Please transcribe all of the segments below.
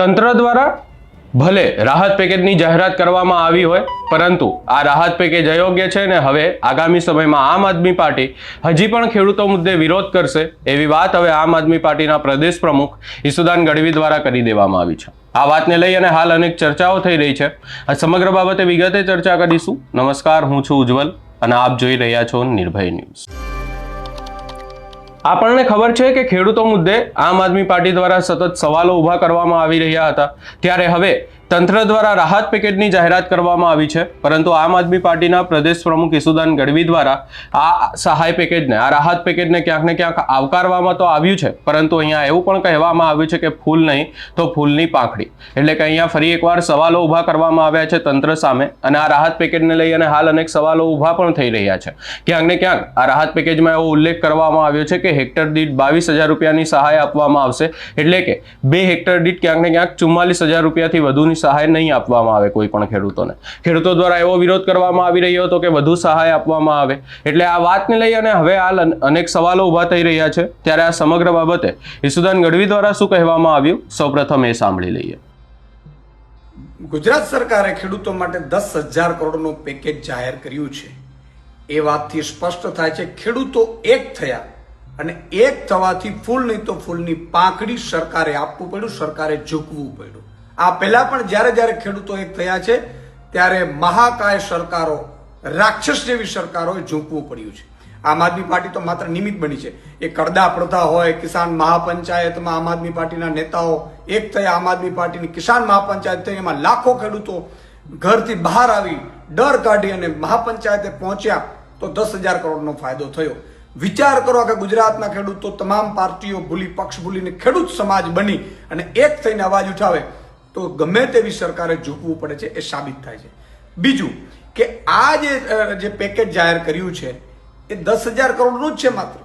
તંત્ર દ્વારા ભલે રાહત પેકેજની જાહેરાત કરવામાં આવી હોય, પરંતુ આ રાહત પેકેજ અયોગ્ય છે ને હવે આગામી સમયમાં આમ આદમી પાર્ટી હજી પણ ખેડૂતો મુદ્દે વિરોધ કરશે એવી વાત હવે આમ આદમી પાર્ટીના પ્રદેશ પ્રમુખ ઈસુદાન ગઢવી દ્વારા કરી દેવામાં આવી છે. આ વાતને લઈ અને હાલ અનેક ચર્ચાઓ થઈ રહી છે. આ સમગ્ર બાબતે વિગતે ચર્ચા કરીશું. નમસ્કાર, હું છું ઉજ્જવલ અને આપ જોઈ રહ્યા છો નિર્ભય ન્યૂઝ. આપણને ખબર છે કે ખેડૂતો મુદ્દે આમ આદમી પાર્ટી દ્વારા સતત સવાલો ઊભા કરવામાં આવી રહ્યા હતા. ત્યારે હવે તંત્ર દ્વારા રાહત પેકેજની જાહેરાત કરવામાં આવી છે, પરંતુ આમ આદમી પાર્ટીના પ્રદેશ પ્રમુખ ઈસુદાન ગઢવી દ્વારા આ સહાય પેકેજને, આ રાહત પેકેજને ક્યાંક ને ક્યાંક આવકારવામાં તો આવ્યું છે, પરંતુ અહીંયા એવું પણ કહેવામાં આવ્યું છે કે ફૂલ નહીં તો ફૂલની પાંખડી. એટલે કે અહીંયા ફરી એકવાર સવાલો ઊભા કરવામાં આવ્યા છે તંત્ર સામે, અને આ રાહત પેકેજને લઈ અને હાલ અનેક સવાલો ઊભા પણ થઈ રહ્યા છે. ક્યાંક ને ક્યાંક આ રાહત પેકેજમાં એવો ઉલ્લેખ કરવામાં આવ્યો છે કે હેક્ટર દીઠ બાવીસ હજાર રૂપિયાની સહાય આપવામાં આવશે, એટલે કે બે હેક્ટર દીઠ ક્યાંક ને ક્યાંક ચુમ્માલીસ હજાર રૂપિયાથી વધુની સહાય નહીં આપવામાં આવે કોઈ પણ ખેડૂતોને. ખેડૂતો દ્વારા એવો વિરોધ કરવામાં આવી રહ્યો હતો કે વધુ સહાય આપવામાં આવે. એટલે આ વાતને લઈ અને હવે હાલ અનેક સવાલો ઊભા થઈ રહ્યા છે. ત્યારે આ સમગ્ર બાબતે ઈસુદાન ગઢવી દ્વારા શું કહેવામાં આવ્યું? સૌપ્રથમ એ સાંભળી લઈએ. ગુજરાત સરકારે ખેડૂતો માટે દસ હજાર કરોડનું પેકેજ જાહેર કર્યું છે. એ વાતથી સ્પષ્ટ થાય છે, ખેડૂતો એક થયા અને એક થવાથી ફૂલ નહીં તો ફૂલની પાંખડી સરકારે આપવું પડ્યું, સરકારે ઝૂકવું પડ્યું. આ પહેલા પણ જ્યારે જ્યારે ખેડૂતો એક થયા છે, ત્યારે મહાકાય સરકારો, રાક્ષસ જેવી સરકારોએ ઝૂંકવું પડ્યું છે. આમ આદમી પાર્ટી તો માત્ર નિમિત્ત બની છે. એ કડદા પ્રથા હોય, કિસાન મહાપંચાયતમાં આમ આદમી પાર્ટીના નેતાઓ એક થયા, આમ આદમી પાર્ટીની કિસાન મહાપંચાયત થઈ, એમાં લાખો ખેડૂતો ઘરથી બહાર આવી, ડર કાઢી અને મહાપંચાયતે પહોંચ્યા તો દસ હજાર કરોડનો ફાયદો થયો. વિચાર કરો કે ગુજરાતના ખેડૂતો તમામ પાર્ટીઓ ભૂલી, પક્ષ ભૂલીને ખેડૂત સમાજ બની અને એક થઈને અવાજ ઉઠાવે. તો ગમે તેવી સરકારે ઝૂકવું પડે છે એ સાબિત થાય છે. બીજું કે આ જે પેકેજ જાહેર કર્યું છે, એ દસ હજાર કરોડનું જ છે માત્ર.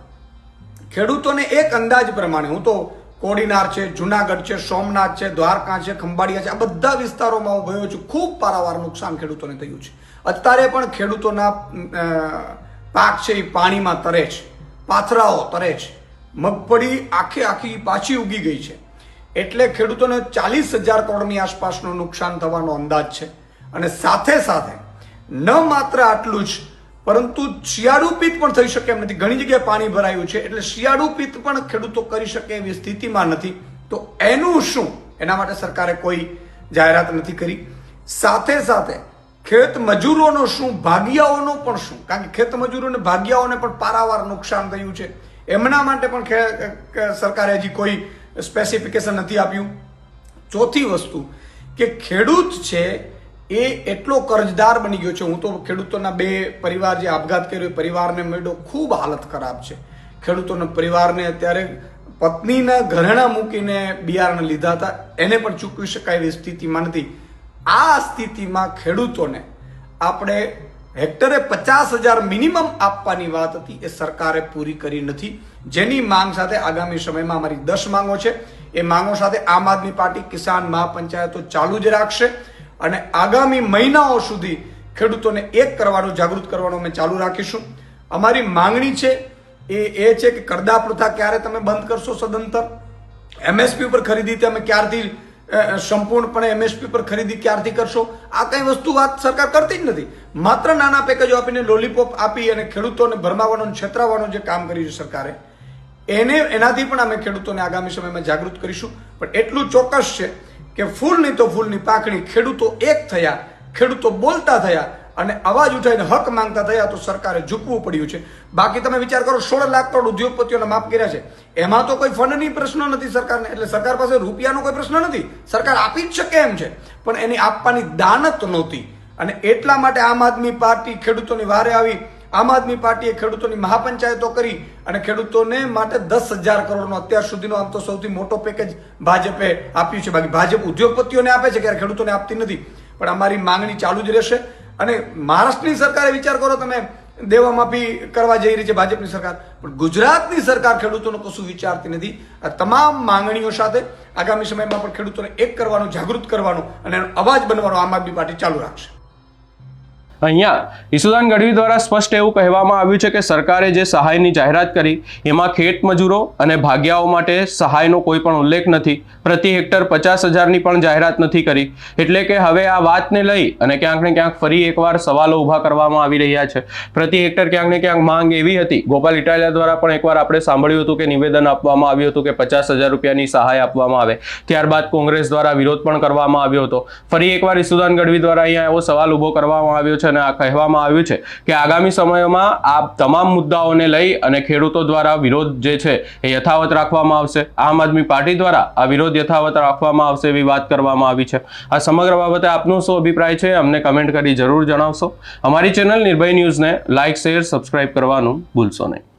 ખેડૂતોને એક અંદાજ પ્રમાણે, હું તો કોડીનાર છે, જુનાગઢ છે, સોમનાથ છે, દ્વારકા છે, ખંભાળિયા છે, આ બધા વિસ્તારોમાં હું ગયો છું, ખૂબ પારાવાર નુકસાન ખેડૂતોને થયું છે. અત્યારે પણ ખેડૂતોના પાક છે એ પાણીમાં તરે છે, પાથરાઓ તરે છે. મગફળી આખે આખી પાછી ઉગી ગઈ છે. એટલે ખેડૂતોને ચાલીસ હજાર કરોડની આસપાસનું નુકસાન થવાનો અંદાજ છે. અને સાથે સાથે ન માત્ર આટલું જ, પરંતુ શિયાળુ પિત્ત પણ થઈ શકે એમ નથી. ઘણી જગ્યાએ પાણી ભરાયું છે, એટલે શિયાળુ પિત્ત પણ ખેડૂતો કરી શકે એવી સ્થિતિમાં નથી. તો એનું શું? એના માટે સરકારે કોઈ જાહેરાત નથી કરી. સાથે સાથે ખેત મજૂરોનો શું? ભાગિયાઓનો પણ શું? કારણ કે ખેત મજૂરોને ભાગિયાઓને પણ પારાવાર નુકસાન થયું છે. એમના માટે પણ સરકારે હજી કોઈ સ્પેસિફિકેશન નથી આપ્યું. ચોથી વસ્તુ કે ખેડૂત છે એ એટલો કરજદાર બની ગયો છે. હું તો ખેડૂતોના બે પરિવાર જે આપઘાત કર્યો પરિવારને મળ્યો, ખૂબ હાલત ખરાબ છે. ખેડૂતોના પરિવારને અત્યારે પત્નીના ઘરેણા મૂકીને બિયારણ લીધા હતા. એને પણ ચૂકવી શકાય એવી સ્થિતિમાં નથી. આ સ્થિતિમાં ખેડૂતોને આપણે હેક્ટરે પચાસ હજાર મિનિમમ આપવાની વાત હતી. એ સરકારે પૂરી કરી નથી. જેની માંગ સાથે આગામી સમયમાં અમારી દસ માંગો છે. એ માંગો સાથે આમ આદમી પાર્ટી કિસાન મહાપંચાયતો ચાલુ જ રાખશે અને આગામી મહિનાઓ સુધી ખેડૂતોને એક કરવાનું, જાગૃત કરવાનું અમે ચાલુ રાખીશું. અમારી માંગણી છે, એ એ છે કે કરદા પ્રથા ક્યારે તમે બંધ કરશો સદંતર? એમએસપી ઉપર ખરીદી તમે ક્યારથી સંપૂર્ણપણે એમએસપી પર ખરીદી ક્યારથી કરશો? આ કઈ વસ્તુ વાત સરકાર કરતી જ નથી. માત્ર નાના પેકેજો આપીને લોલીપોપ આપી અને ખેડૂતોને ભરમાવાનો છેતરાવાનું જે કામ કર્યું છે સરકારે, એને, એનાથી પણ અમે ખેડૂતોને આગામી સમયમાં જાગૃત કરીશું. પણ એટલું ચોક્કસ છે કે ફૂલ નહીં તો ફૂલની પાકડી ખેડૂતો એક થયા, ખેડૂતો બોલતા થયા અને અવાજ ઉઠાવીને હક માંગતા થયા તો સરકારે ઝૂકવું પડ્યું છે. બાકી તમે વિચાર કરો, સોળ લાખ કરોડ ઉદ્યોગપતિઓને માફ કર્યા છે. એમાં તો કોઈ ફંડની પ્રશ્ન નથી સરકારને, એટલે સરકાર પાસે રૂપિયાનો કોઈ પ્રશ્ન નથી. સરકાર આપી જ શકે એમ છે. પણ એની આપવાની દાનત નહોતી. અને એટલા માટે આમ આદમી પાર્ટી ખેડૂતોની વારે આવી. આમ આદમી પાર્ટીએ ખેડૂતોની મહાપંચાયતો કરી અને ખેડૂતોને માટે દસ હજાર કરોડનો અત્યાર સુધીનો આમ તો સૌથી મોટો પેકેજ ભાજપે આપ્યું છે. બાકી ભાજપ ઉદ્યોગપતિઓને આપે છે, ક્યારે ખેડૂતોને આપતી નથી. પણ અમારી માંગણી ચાલુ જ રહેશે. અને મહારાષ્ટ્રની સરકારે વિચાર કરો તમે, દેવા માફી કરવા જઈ રહી છે ભાજપની સરકાર. પણ ગુજરાતની સરકાર ખેડૂતોનો કશું વિચારતી નથી. આ તમામ માંગણીઓ સાથે આગામી સમયમાં પણ ખેડૂતોને એક કરવાનું, જાગૃત કરવાનું અને અવાજ બનવાનો આમ આદમી પાર્ટી ચાલુ રાખશે. અહીંયા ઈસુદાન ગઢવી દ્વારા સ્પષ્ટ એવું કહેવામાં આવ્યું છે કે સરકારે જે સહાયની જાહેરાત કરી, એમાં ખેત મજૂરો અને ભાગ્યાઓ માટે સહાયનો કોઈ પણ ઉલ્લેખ નથી. પ્રતિ હેક્ટર પચાસ હજારની પણ જાહેરાત નથી કરી. એટલે કે હવે આ વાતને લઈ અને ક્યાંક ને ક્યાંક ફરી એકવાર સવાલો ઊભા કરવામાં આવી રહ્યા છે. પ્રતિ હેક્ટર ક્યાંક ને ક્યાંક માંગ એવી હતી, ગોપાલ ઇટાલિયા દ્વારા પણ એકવાર આપણે સાંભળ્યું હતું કે નિવેદન આપવામાં આવ્યું હતું કે પચાસ હજાર રૂપિયાની સહાય આપવામાં આવે. ત્યારબાદ કોંગ્રેસ દ્વારા વિરોધ પણ કરવામાં આવ્યો હતો. ફરી એકવાર ઈસુદાન ગઢવી દ્વારા અહીંયા એવો સવાલ ઊભો કરવામાં આવ્યો છે અને આ કહેવામાં આવ્યું છે કે આગામી સમયમાં આ તમામ મુદ્દાઓને લઈ અને ખેડૂતો દ્વારા વિરોધ જે છે એ યથાવત રાખવામાં આવશે. આમ આદમી પાર્ટી દ્વારા આ વિરોધ યથાવત રાખવામાં આવશે એવી વાત કરવામાં આવી છે. આ સમગ્ર બાબતે આપનો શું અભિપ્રાય છે અમને કમેન્ટ કરી જરૂર જણાવશો. અમારી ચેનલ નિર્ભય ન્યૂઝને લાઇક, શેર, સબસ્ક્રાઇબ કરવાનું ભૂલશો નહીં.